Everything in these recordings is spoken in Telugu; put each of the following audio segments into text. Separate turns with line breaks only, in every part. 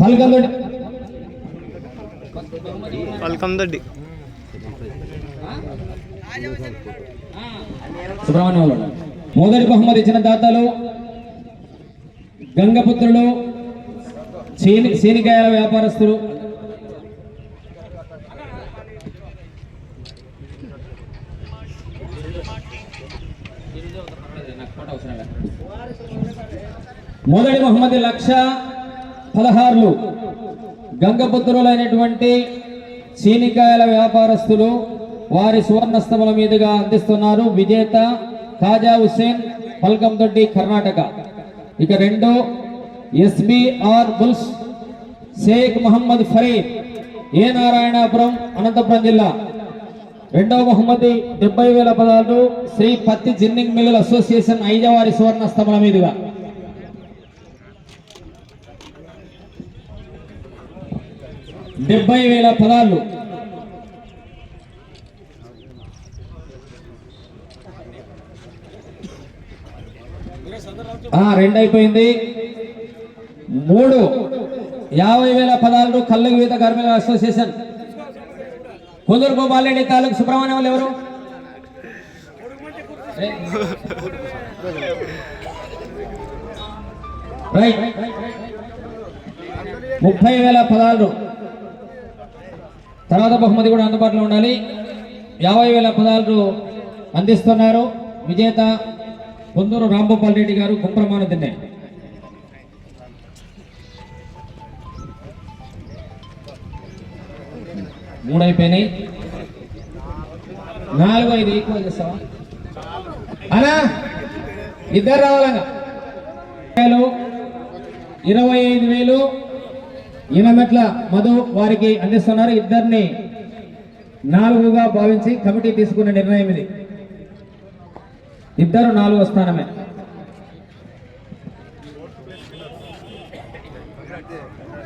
పల్కందొడ్డి
పల్కం దొడ్డి
సుబ్రహ్మణ్యం. మొదటి బహుమతి ఇచ్చిన దాతలు గంగపుత్రులు సీని సీనికాయల వ్యాపారస్తులు మొదటి మహమ్మద్ లక్ష పదహారులు. గంగపుత్రులైనటువంటి చీనికాయల వ్యాపారస్తులు వారి సువర్ణస్తముల మీదుగా అందిస్తున్నారు విజేత ఖాజా హుస్సేన్ పల్కందొడ్డి కర్ణాటక. ఇక రెండు S B R bulls Sheikh Mohammad Farid A Narayanapuram Anantapuram జిల్లా. రెండవ బహుమతి డెబ్బై వేల పదాలు శ్రీ పత్తి జిన్నింగ్ మిల్లుల అసోసియేషన్ ఐదవారి సువర్ణ స్తముల మీదుగా. డెబ్బై వేల పదాలు. రెండు అయిపోయింది. మూడు. యాభై వేల పదాలు కళ్ళు గీత కార్మికుల అసోసియేషన్. కొందరు గోపాలరెడ్డి తాలూకు సుబ్రహ్మణ్యం వాళ్ళు ఎవరు? రైట్. ముప్పై వేల పదాలు తర్వాత బహుమతి కూడా అందుబాటులో ఉండాలి. యాభై వేల పదాలు అందిస్తున్నారు. విజేత కొందరు రాంభూపాల్ రెడ్డి గారు కుప్రమాణ తిన్నే మూడు అయిపోయినాయి నాలుగు ఐదు ఈక్వల్ చేస్తావా? అలా ఇద్దరు రావాలంగా. ఇరవై ఐదు వేలు. ఈనమెట్ల మధు వారికి అందిస్తున్నారు. ఇద్దరిని నాలుగుగా భావించి కమిటీ తీసుకున్న నిర్ణయం ఇది. ఇద్దరు నాలుగో స్థానమే.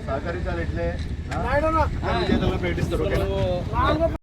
सहकारी चाल એટલે ના ના ના